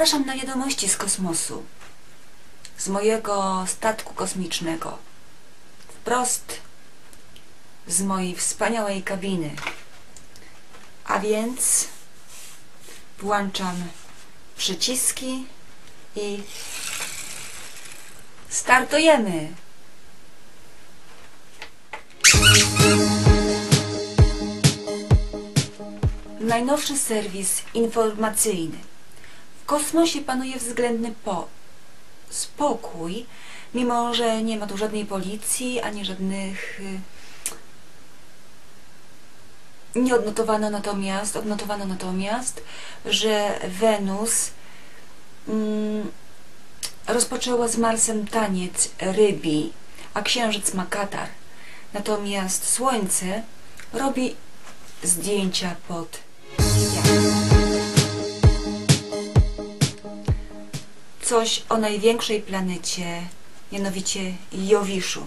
Zapraszam na wiadomości z kosmosu. Z mojego statku kosmicznego. Wprost z mojej wspaniałej kabiny. A więc włączam przyciski i startujemy. Najnowszy serwis informacyjny. Kosmosie panuje względny po spokój, mimo że nie ma tu żadnej policji, ani żadnych... y, Nie odnotowano natomiast, odnotowano natomiast, że Wenus mm, rozpoczęła z Marsem taniec rybi, a Księżyc ma katar. Natomiast Słońce robi zdjęcia pod Coś o największej planecie, mianowicie Jowiszu.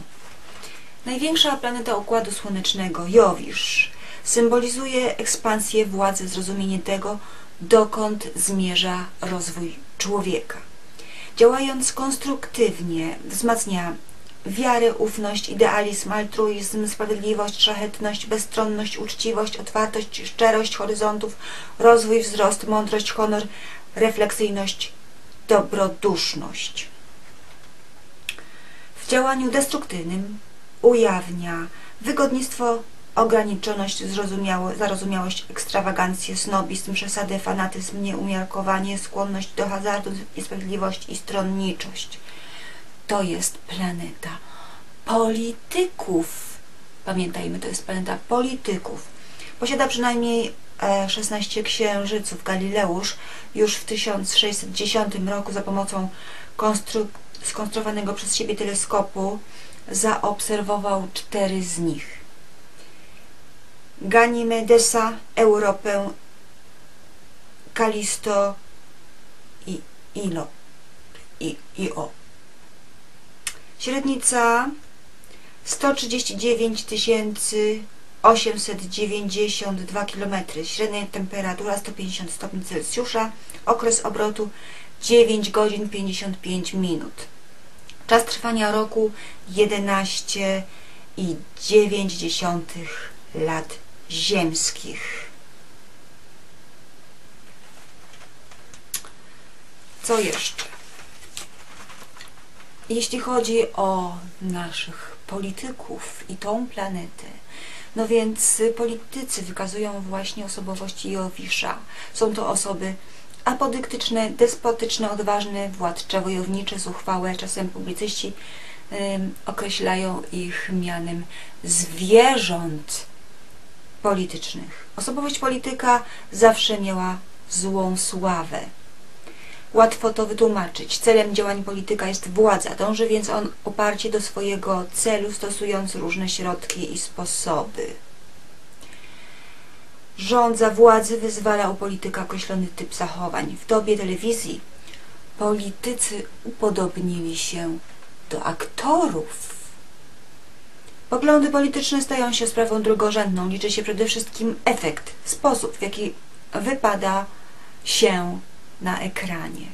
Największa planeta Układu Słonecznego, Jowisz, symbolizuje ekspansję władzy, zrozumienie tego, dokąd zmierza rozwój człowieka. Działając konstruktywnie, wzmacnia wiarę, ufność, idealizm, altruizm, sprawiedliwość, szlachetność, bezstronność, uczciwość, otwartość, szczerość horyzontów, rozwój, wzrost, mądrość, honor, refleksyjność, dobroduszność. W działaniu destruktywnym ujawnia wygodnictwo, ograniczoność, zarozumiałość, ekstrawagancję, snobizm, przesadę, fanatyzm, nieumiarkowanie, skłonność do hazardu, niesprawiedliwość i stronniczość. To jest planeta polityków. Pamiętajmy, to jest planeta polityków. Posiada przynajmniej e, 16 księżyców. Galileusz już w 1610 roku za pomocą konstru skonstruowanego przez siebie teleskopu zaobserwował cztery z nich. Ganimedesa, Europę, Kalisto i Ilo. I, i o. Średnica 139 892 km. Średnia temperatura 150 stopni Celsjusza. Okres obrotu 9 godzin 55 minut. Czas trwania roku 11 i 9 lat ziemskich. Co jeszcze? Jeśli chodzi o naszych polityków i tą planetę, no więc politycy wykazują właśnie osobowość Jowisza. Są to osoby apodyktyczne, despotyczne, odważne, władcze, wojownicze, zuchwałe. Czasem publicyści ym, określają ich mianem zwierząt politycznych. Osobowość polityka zawsze miała złą sławę. Łatwo to wytłumaczyć. Celem działań polityka jest władza. Dąży więc on oparcie do swojego celu, stosując różne środki i sposoby. Rządza władzy wyzwala u polityka określony typ zachowań. W dobie telewizji politycy upodobnili się do aktorów. Poglądy polityczne stają się sprawą drugorzędną. Liczy się przede wszystkim efekt, sposób, w jaki wypada się na ekranie.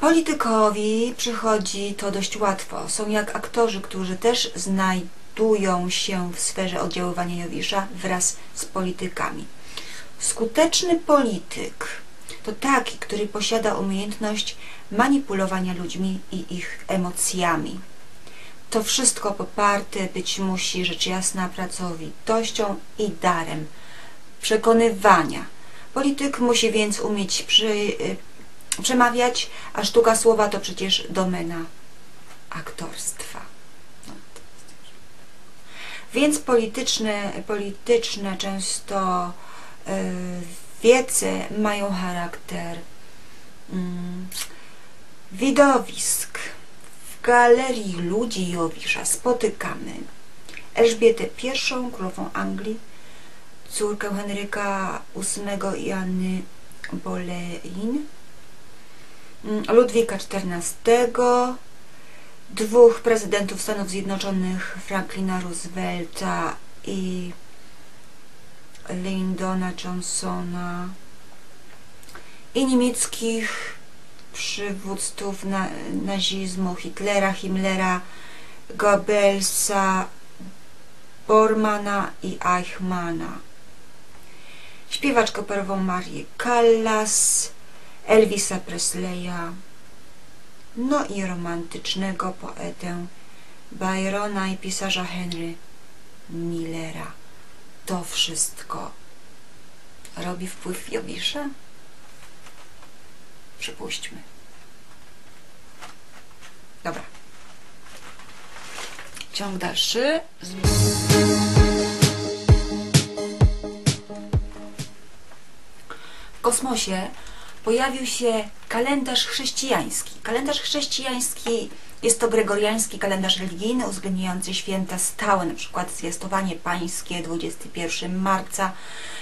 Politykowi przychodzi to dość łatwo. Są jak aktorzy, którzy też znajdują się w sferze oddziaływania Jowisza wraz z politykami. Skuteczny polityk to taki, który posiada umiejętność manipulowania ludźmi i ich emocjami. To wszystko poparte być musi, rzecz jasna, pracowitością i darem przekonywania. Polityk musi więc umieć przy, przemawiać, a sztuka słowa to przecież domena aktorstwa. No, Więc polityczne, polityczne często y, wiece mają charakter mm, widowisk. W galerii ludzi Jowisza spotykamy Elżbietę I, królową Anglii, córkę Henryka VIII i Anny Boleyn, Ludwika XIV, dwóch prezydentów Stanów Zjednoczonych, Franklina Roosevelta i Lyndona Johnsona. I niemieckich przywódców na, nazizmu, Hitlera, Himmlera, Goebbelsa, Bormana i Eichmana. Śpiewaczkę operową Marię Callas, Elvisa Presleya, no i romantycznego poetę Byrona i pisarza Henry Millera. To wszystko robi wpływ Jowisza? Przypuśćmy. Dobra. Ciąg dalszy. Kosmosie pojawił się kalendarz chrześcijański. Kalendarz chrześcijański jest to gregoriański kalendarz religijny uwzględniający święta stałe, przykład zwiastowanie pańskie 21 marca,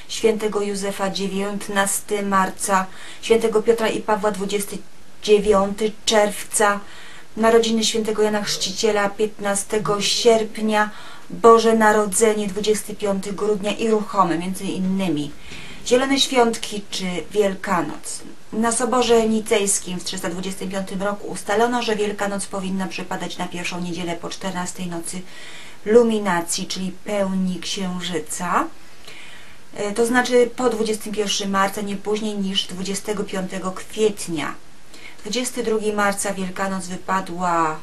świętego Józefa 19 marca, świętego Piotra i Pawła 29 czerwca, narodziny świętego Jana Chrzciciela 15 sierpnia, Boże Narodzenie 25 grudnia i ruchome między innymi Zielone Świątki czy Wielkanoc. Na Soborze Nicejskim w 325 roku ustalono, że Wielkanoc powinna przypadać na pierwszą niedzielę po 14 nocy luminacji, czyli pełni księżyca. E, to znaczy po 21 marca, nie później niż 25 kwietnia. 22 marca Wielkanoc wypadła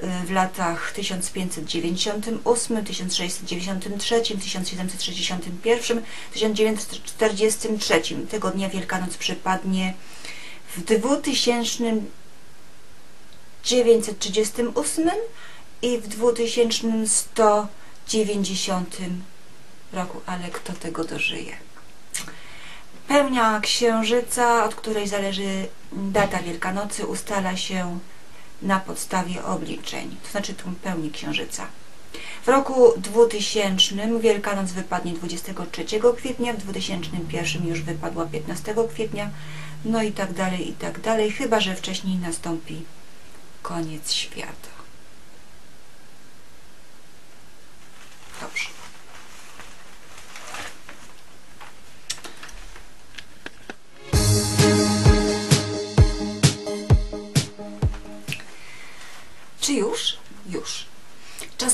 w latach 1598, 1693, 1761, 1943. Tego dnia Wielkanoc przypadnie w 2938 i w 2190 roku, ale kto tego dożyje? Pełnia księżyca, od której zależy data Wielkanocy, ustala się na podstawie obliczeń, to znaczy tu pełni księżyca. W roku 2000 Wielkanoc wypadnie 23 kwietnia, w 2001 już wypadła 15 kwietnia, no i tak dalej, i tak dalej, chyba że wcześniej nastąpi koniec świata.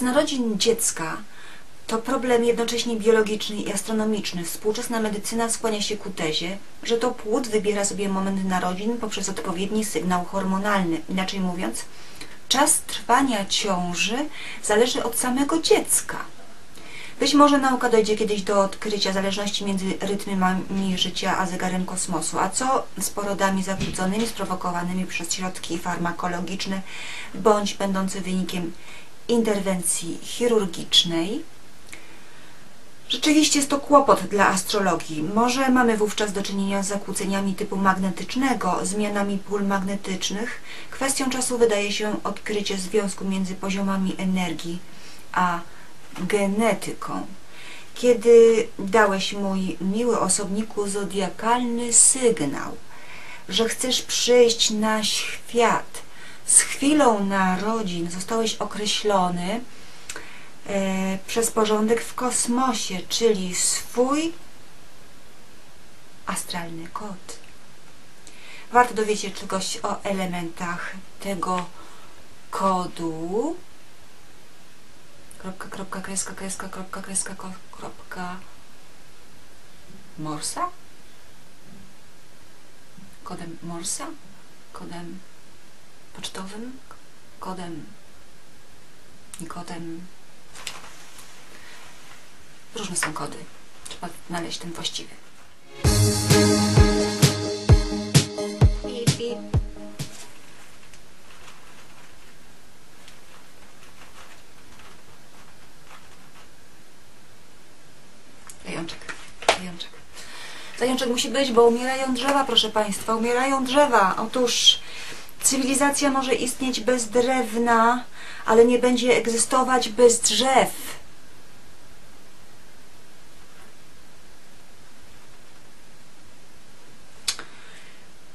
Narodzin dziecka to problem jednocześnie biologiczny i astronomiczny. Współczesna medycyna skłania się ku tezie, że to płód wybiera sobie moment narodzin poprzez odpowiedni sygnał hormonalny. Inaczej mówiąc, czas trwania ciąży zależy od samego dziecka. Być może nauka dojdzie kiedyś do odkrycia zależności między rytmami życia a zegarem kosmosu. A co z porodami zakłóconymi, sprowokowanymi przez środki farmakologiczne bądź będące wynikiem interwencji chirurgicznej? Rzeczywiście jest to kłopot dla astrologii. Może mamy wówczas do czynienia z zakłóceniami typu magnetycznego, zmianami pól magnetycznych. Kwestią czasu wydaje się odkrycie związku między poziomami energii a genetyką. Kiedy dałeś mój miły osobniku zodiakalny sygnał, że chcesz przyjść na świat, z chwilą narodzin zostałeś określony e, przez porządek w kosmosie, czyli swój astralny kod. Warto dowiedzieć się czegoś o elementach tego kodu, kropka, kropka, kreska, kreska, kropka, kreska, kropka, morsa? Kodem morsa? Kodem pocztowym? Kodem i kodem... Różne są kody. Trzeba znaleźć ten właściwy. Zajączek, zajączek. Zajączek musi być, bo umierają drzewa, proszę Państwa, umierają drzewa. Otóż cywilizacja może istnieć bez drewna, ale nie będzie egzystować bez drzew.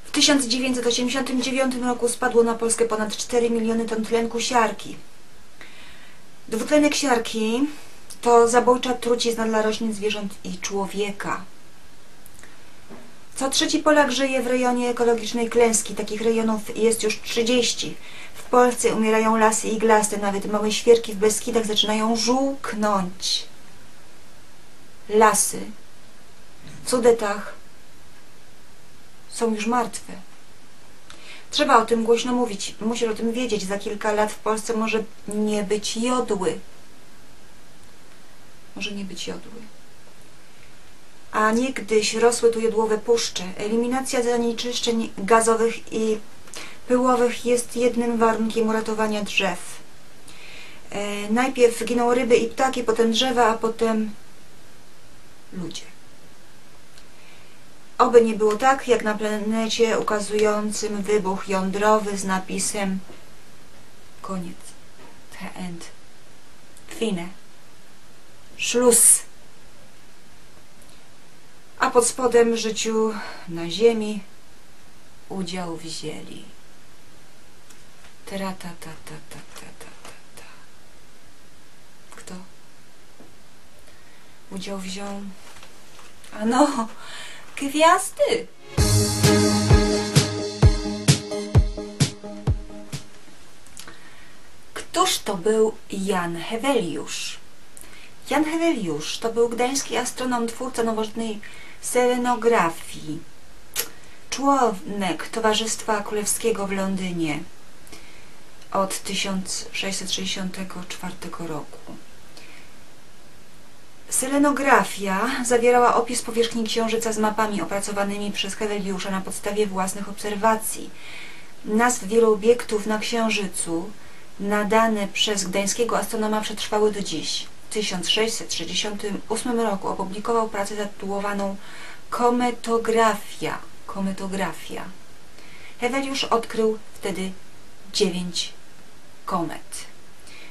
W 1989 roku spadło na Polskę ponad 4 miliony ton tlenku siarki. Dwutlenek siarki to zabójcza trucizna dla roślin, zwierząt i człowieka. Co trzeci Polak żyje w rejonie ekologicznej klęski. Takich rejonów jest już 30. W Polsce umierają lasy iglaste, nawet małe świerki w Beskidach zaczynają żółknąć. Lasy w Sudetach są już martwe. Trzeba o tym głośno mówić. Musisz o tym wiedzieć. Za kilka lat w Polsce może nie być jodły. Może nie być jodły. A niegdyś rosły tu jodłowe puszcze. Eliminacja zanieczyszczeń gazowych i pyłowych jest jednym warunkiem uratowania drzew. E, najpierw giną ryby i ptaki, potem drzewa, a potem ludzie. Oby nie było tak, jak na planecie ukazującym wybuch jądrowy z napisem koniec. The end. Fine. Szlus. A pod spodem życiu na ziemi udział wzięli. Tra ta ta ta ta ta ta ta ta. Kto? Udział wziął. A no, gwiazdy. Któż to był Jan Heweliusz? Jan Heweliusz to był gdański astronom, twórca nowożytnej selenografii, członek Towarzystwa Królewskiego w Londynie od 1664 roku. Selenografia zawierała opis powierzchni Księżyca z mapami opracowanymi przez Heweliusza na podstawie własnych obserwacji. Nazw wielu obiektów na Księżycu nadane przez gdańskiego astronoma przetrwały do dziś. W 1668 roku opublikował pracę zatytułowaną Kometografia. Kometografia. Heweliusz odkrył wtedy dziewięć komet.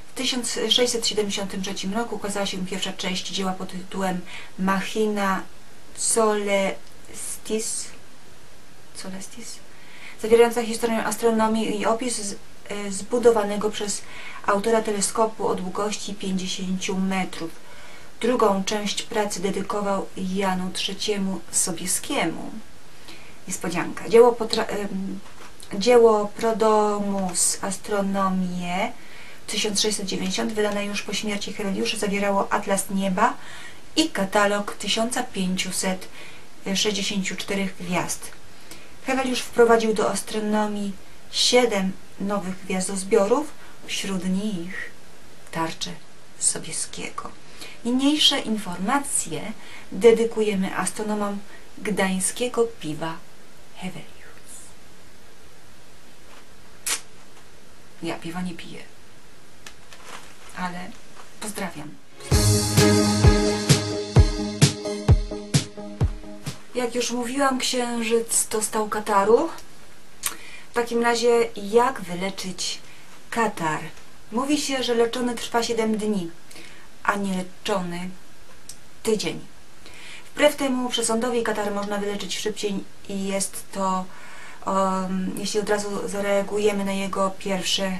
W 1673 roku ukazała się pierwsza część dzieła pod tytułem Machina Celestis, Celestis zawierająca historię astronomii i opis zbudowanego przez autora teleskopu o długości 50 metrów. Drugą część pracy dedykował Janu III Sobieskiemu. Niespodzianka. Dzieło, dzieło Prodomus Astronomie 1690, wydane już po śmierci Heweliusza, zawierało atlas nieba i katalog 1564 gwiazd. Heweliusz wprowadził do astronomii siedem nowych gwiazdozbiorów, wśród nich tarcze Sobieskiego. Niniejsze informacje dedykujemy astronomom gdańskiego piwa Hewelius. Ja piwa nie piję, ale pozdrawiam. Jak już mówiłam, księżyc dostał kataru. Takim razie, jak wyleczyć katar? Mówi się, że leczony trwa 7 dni, a nie leczony tydzień. Wbrew temu przesądowi katar można wyleczyć szybciej i jest to, um, jeśli od razu zareagujemy na jego pierwsze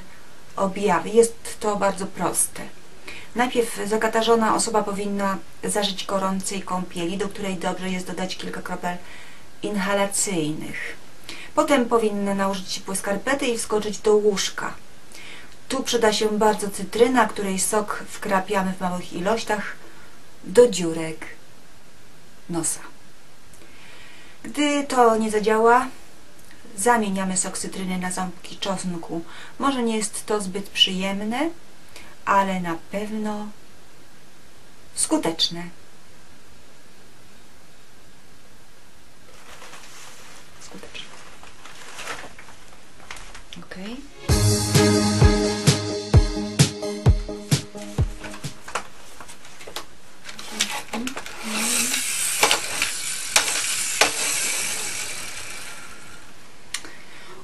objawy. Jest to bardzo proste. Najpierw zakatarzona osoba powinna zażyć gorącej kąpieli, do której dobrze jest dodać kilka kropel inhalacyjnych. Potem powinna nałożyć ciepłe skarpety i wskoczyć do łóżka. Tu przyda się bardzo cytryna, której sok wkrapiamy w małych ilościach do dziurek nosa. Gdy to nie zadziała, zamieniamy sok cytryny na ząbki czosnku. Może nie jest to zbyt przyjemne, ale na pewno. Skuteczne. Okay.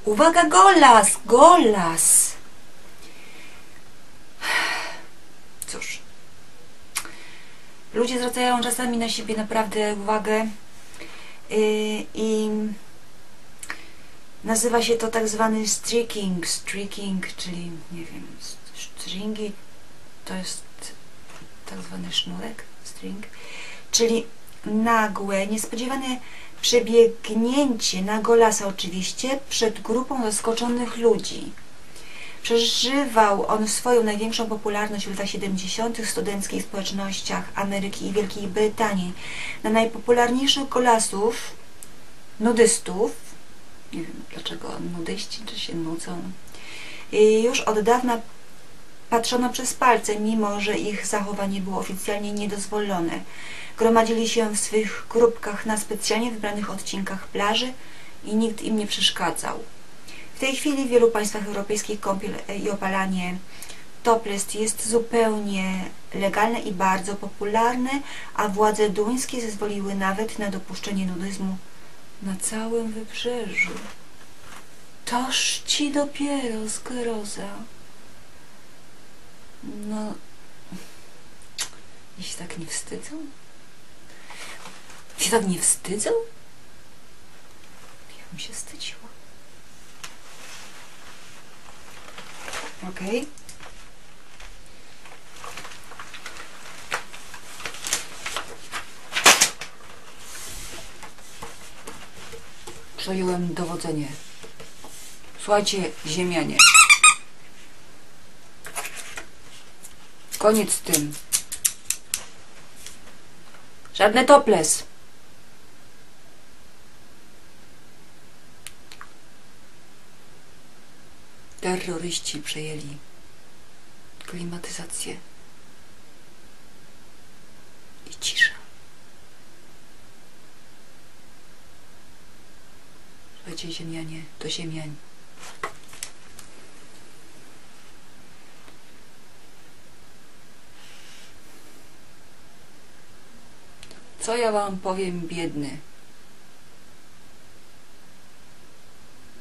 Uwaga, golas, golas! Cóż, ludzie zwracają czasami na siebie naprawdę uwagę yy, i nazywa się to tak zwany streaking, streaking, czyli nie wiem, stringi to jest tak zwany sznurek, string, czyli nagłe, niespodziewane przebiegnięcie na golasa oczywiście przed grupą zaskoczonych ludzi. Przeżywał on swoją największą popularność w latach 70. w studenckich społecznościach Ameryki i Wielkiej Brytanii. Na najpopularniejszych golasów, nudystów, nie wiem dlaczego nudyści, czy się nudzą, i już od dawna patrzono przez palce, mimo że ich zachowanie było oficjalnie niedozwolone. Gromadzili się w swych grupkach na specjalnie wybranych odcinkach plaży i nikt im nie przeszkadzał. W tej chwili w wielu państwach europejskich kąpiel i opalanie topless jest zupełnie legalne i bardzo popularne, a władze duńskie zezwoliły nawet na dopuszczenie nudyzmu na całym wybrzeżu. Toż ci dopiero zgroza. No, jeśli tak nie wstydzą? Się tak nie wstydzą? Ja bym się wstydziła. Okej. Przejąłem dowodzenie. Słuchajcie, ziemianie. Koniec z tym. Żadne toples. Terroryści przejęli klimatyzację. I cisza. Słuchajcie, ziemianie, to ziemiań. Co ja wam powiem, biedny?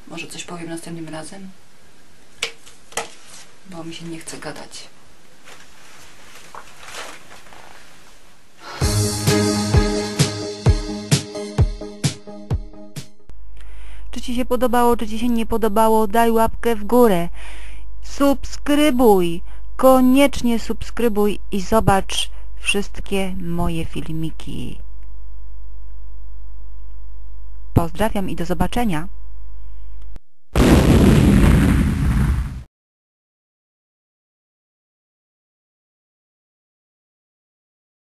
Może coś powiem następnym razem? Bo mi się nie chce gadać. Czy Ci się podobało, czy Ci się nie podobało, daj łapkę w górę. Subskrybuj, koniecznie subskrybuj i zobacz wszystkie moje filmiki. Pozdrawiam i do zobaczenia.